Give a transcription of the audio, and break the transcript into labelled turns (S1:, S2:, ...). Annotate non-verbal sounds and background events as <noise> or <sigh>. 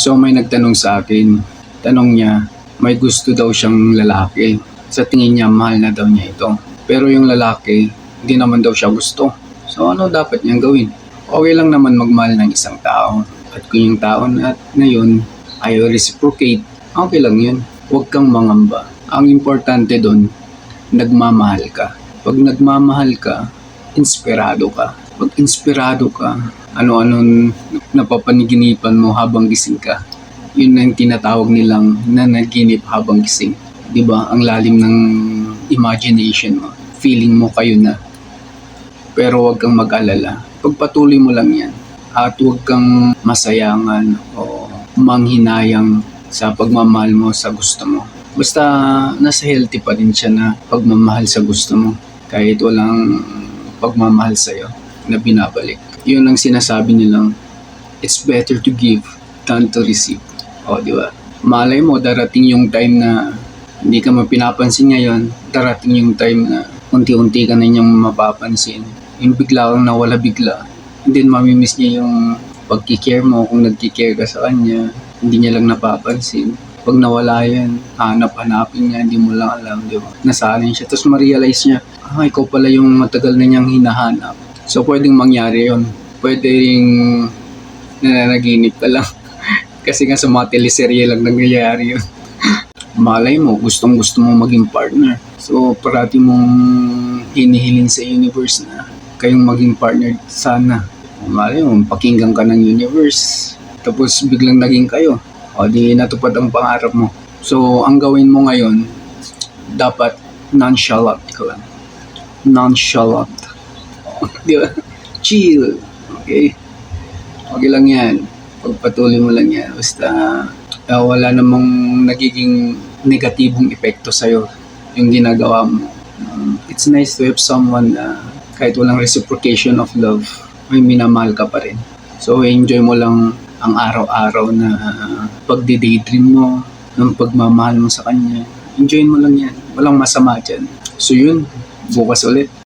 S1: So may nagtanong sa akin, tanong niya, may gusto daw siyang lalaki. Sa tingin niya, mahal na daw niya ito. Pero yung lalaki, hindi naman daw siya gusto. So ano dapat niyang gawin? Okay lang naman magmahal ng isang tao. At kung yung tao na, na yun ayaw reciprocate, okay lang yun. Huwag kang mangamba. Ang importante doon, nagmamahal ka. Pag nagmamahal ka, inspirado ka. Pag inspirado ka, ano-ano napapaniginipan mo habang gising ka. Yun ang tinatawag nilang nanaginip habang gising. ba? Ang lalim ng imagination mo. Feeling mo kayo na. Pero huwag kang mag-alala. Pagpatuloy mo lang yan. At huwag kang masayangan o manghinayang sa pagmamahal mo sa gusto mo. Basta nasa healthy pa rin siya na pagmamahal sa gusto mo. Kahit walang pagmamahal sa'yo na binabalik. Yun ang sinasabi nilang, it's better to give than to receive. O, di ba? Malay mo, darating yung time na hindi ka mapinapansin ngayon, darating yung time na unti-unti ka na niyang mapapansin. Yung bigla kang nawala bigla, and then mamimiss niya yung pagkikare mo kung nagkikare ka sa kanya, hindi niya lang napapansin. Pag nawala yan, hanap-hanapin niya, hindi mo lang alam, di ba? Nasalin siya. Tapos ma-realize niya, ah, ikaw pala yung matagal na niyang hinahanap. So, pwedeng mangyari yon Pwedeng nananaginip ka lang. <laughs> Kasi nga sa mga teleserye lang nangyayari yun. <laughs> Malay mo, gustong gusto mo maging partner. So, parati mong hinihiling sa universe na kayong maging partner sana. Malay mo, pakinggan ka ng universe. Tapos biglang naging kayo. O di natupad ang pangarap mo. So, ang gawin mo ngayon, dapat nonchalant ka lang. Nonchalant. <laughs> Di ba? Chill. Okay? Okay lang yan. Pagpatuloy mo lang yan. Basta ah, wala namang nagiging negatibong epekto sa'yo yung ginagawa mo. Um, it's nice to have someone na kahit walang reciprocation of love, may minamahal ka pa rin. So, enjoy mo lang ang araw-araw na uh, pagdi-daydream mo, ng pagmamahal mo sa kanya. Enjoy mo lang yan. Walang masama dyan. So, yun. Bukas ulit.